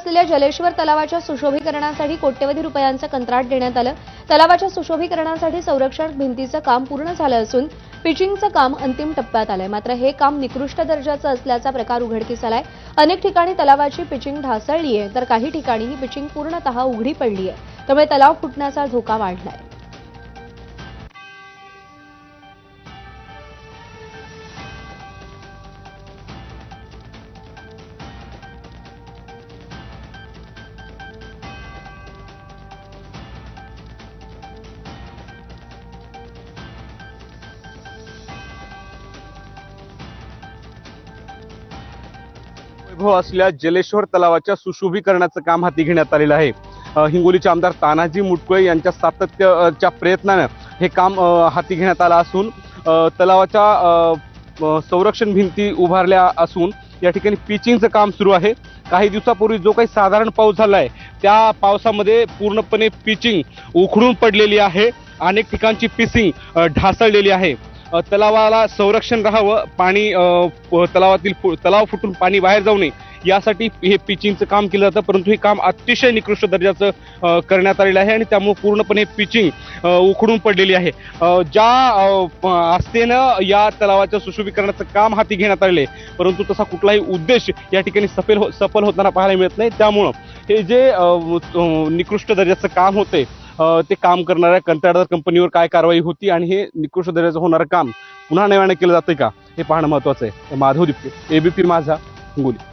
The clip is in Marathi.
असलेल्या जलेश्वर तलावाच्या सुशोभीकरणासाठी कोट्यवधी रुपयांचं कंत्राट देण्यात आलं. तलावाच्या सुशोभीकरणासाठी संरक्षण भिंतीचं काम पूर्ण झालं असून पिचिंगचं काम अंतिम टप्प्यात आलंय. मात्र हे काम निकृष्ट दर्जाचं असल्याचा प्रकार उघडकीस आलाय अनेक ठिकाणी तलावाची पिचिंग ढासळली आहे तर काही ठिकाणी ही पिचिंग पूर्णतः उघडी पडली आहे त्यामुळे तलाव फुटण्याचा धोका वाढलाय. वैभव असलेल्या जलेश्वर तलावाच्या सुशोभीकरणाचं काम हाती घेण्यात आलेलं आहे. हिंगोलीचे आमदार तानाजी मुटकुळे यांच्या सातत्याच्या प्रयत्नानं हे काम हाती घेण्यात आलं असून तलावाच्या संरक्षण भिंती उभारल्या असून या ठिकाणी पिचिंगचं काम सुरू आहे. काही दिवसापूर्वी जो काही साधारण पाऊस झाला आहे त्या पावसामध्ये पूर्णपणे पिचिंग उखडून पडलेली आहे. अनेक ठिकाणची पिचिंग ढासळलेली आहे. तलावाला संरक्षण राहावं पाणी तलावातील तलाव फुटून पाणी बाहेर जाऊ नये यासाठी हे पिचिंगचं काम केलं जातं परंतु हे काम अतिशय निकृष्ट दर्जाचं करण्यात आलेलं आहे आणि त्यामुळे पूर्णपणे पिचिंग उखडून पडलेली आहे. ज्या आस्थेनं या तलावाच्या सुशोभीकरणाचं काम हाती घेण्यात आलेलं आहे, परंतु तसा कुठलाही उद्देश या ठिकाणी सफल हो- सफल होताना पाहायला मिळत नाही. त्यामुळं हे जे निकृष्ट दर्जाचं काम होते ते काम करणाऱ्या कंत्राटदार कंपनीवर काय कारवाई होती आणि हे निकृष्ट दर्जाचं होणारं काम पुन्हा नव्याने केलं जातंय का हे पाहणं महत्वाचं आहे. माधव दिपके एबीपी माझा हिंगोली.